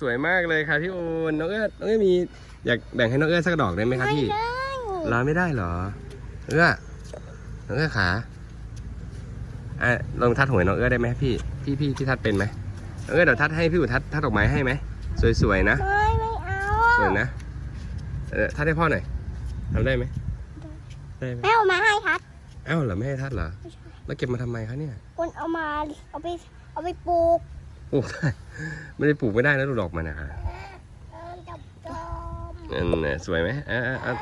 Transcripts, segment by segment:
สวยมากเลยค่ะพี่อูนน้องเอื้อน้องเอื้อมีอยากแบ่งให้น้องเอื้อสักดอกได้ไหมครับพี่ได้รอไม่ได้เหรอเอื้อน้องเอื้อขาอะลองทัดหวยน้องเอื้อได้ไหมพี่พี่พี่ที่ทัดเป็นไหมน้องเอื้อเดี๋ยวทัดให้พี่อูทัดทัดดอกไม้ให้ไหมสวยๆนะไม่ไม่เอาสวยนะเออทัดให้พ่อหน่อยทำได้ไหมได้ไหมแม่เอามาให้ทัดเอ้าเหรอไม่ให้ทัดเหรอแล้วเก็บมาทำไมคะเนี่ยคนเอามาเอาไปเอาไปปลูกปลูกได้ ไม่ได้ปลูกไม่ได้นะดูดอกมันนะคะเออจับจอมนั่นนะสวยไหมอะอะอะ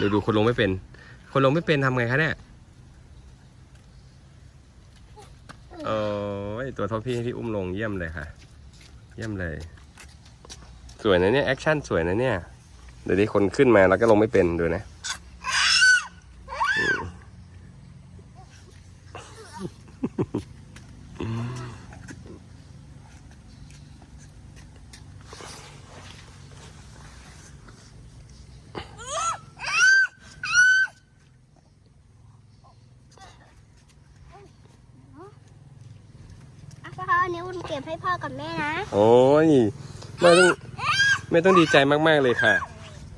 ดูดูคนลงไม่เป็น คนลงไม่เป็นทำไงคะเนี่ยโอ้ยตัวท็อปพี่พี่อุ้มลงเยี่ยมเลยค่ะ เยี่ยมเลย สวยนะเนี่ยแอคชั่นสวยนะเนี่ยเดี๋ยวนี้คนขึ้นมาแล้วก็ลงไม่เป็นดูนะอื มอะพ่อเอานิ้วเก็บให้พ่อกับแม่นะ โอ้ยไม่ต้องไม่ต้องดีใจมากๆเลยค่ะ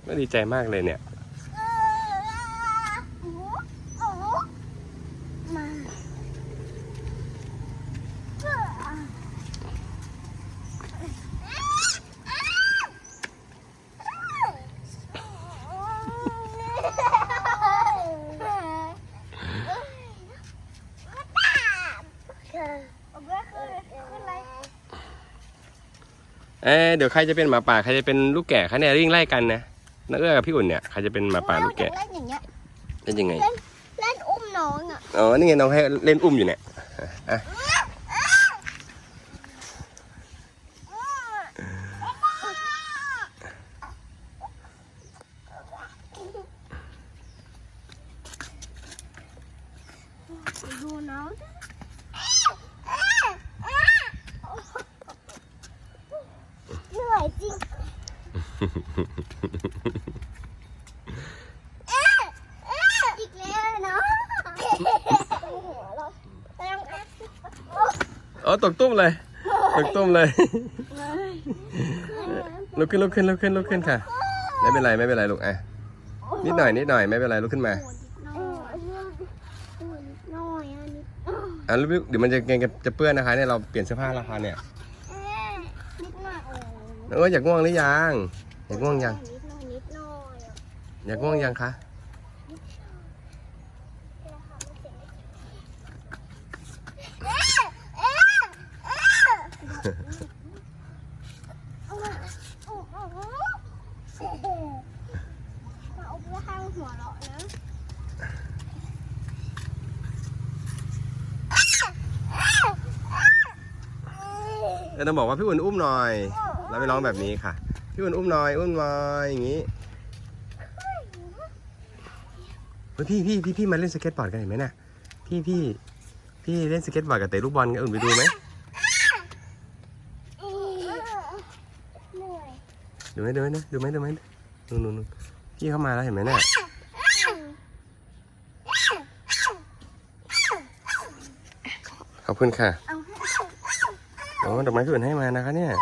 ไม่ดีใจมากเลยเนี่ย เอ๊ะเดี๋ยวใครจะเป็นหมาป่าใครจะเป็นลูกแกะคะเนี่ยริ่งไล่กันนะนักเอื้อกับพี่อุ่นเนี่ยใครจะเป็นหมาป่าลูกแกะเล่นอย่างเงี้ยเล่นยังไง เล่นอุ้มน้องอะอ๋อนี่ไงน้องให้เล่นอุ้มอยู่เนี่ยอะอะดูน้องเหนื่อย จริงอีกแล้วเนาะแต่ยังอ๋อตกตุ้มเลยตกตุ้มเลยลุกขึ้นลุกขึ้นลุกขึ้นลุกขึ้นค่ะ ไม่เป็นไรไม่เป็นไรลูกอะนิดหน่อยนิดหน่อยไม่เป็นไรลุกขึ้นมาน้อยน้อยอันนี้อะลูกเดี๋ยวมันจะเกงจะเปื้อนนะคะเนี่ยเราเปลี่ยนเสื้อผ้าแล้วค่ะเนี่ย เอออยากง่วงหรือยังอยากง่วงยังนิดหน่อยนิดหน่อยอยากง่วงยังคะมาเอาเพื่อข้างหัวเราะนะเออต้องบอกว่าพี่อุ่นอุ้มหน่อย เราไปร้องแบบนี้ค่ะ พี่อุ่นอุ้มหน่อยอุ้มหน่อยอย่างนี้เฮ้ยพี่พี่พี่พี่มาเล่นสเก็ตบอร์ดกันเห็นไหมน่ะพี่พี่พี่เล่นสเก็ตบอร์ดกับเตะลูกบอลกันอุ่นไปดูไหมดูไหมดูไหมนะดูไหมดูไหมนู่นนู่นพี่เข้ามาแล้วเห็นไหมน่ะขอบคุณค่ะอาโอ้ดอกไม้พี่อุ่นให้มานะคะเนี่ย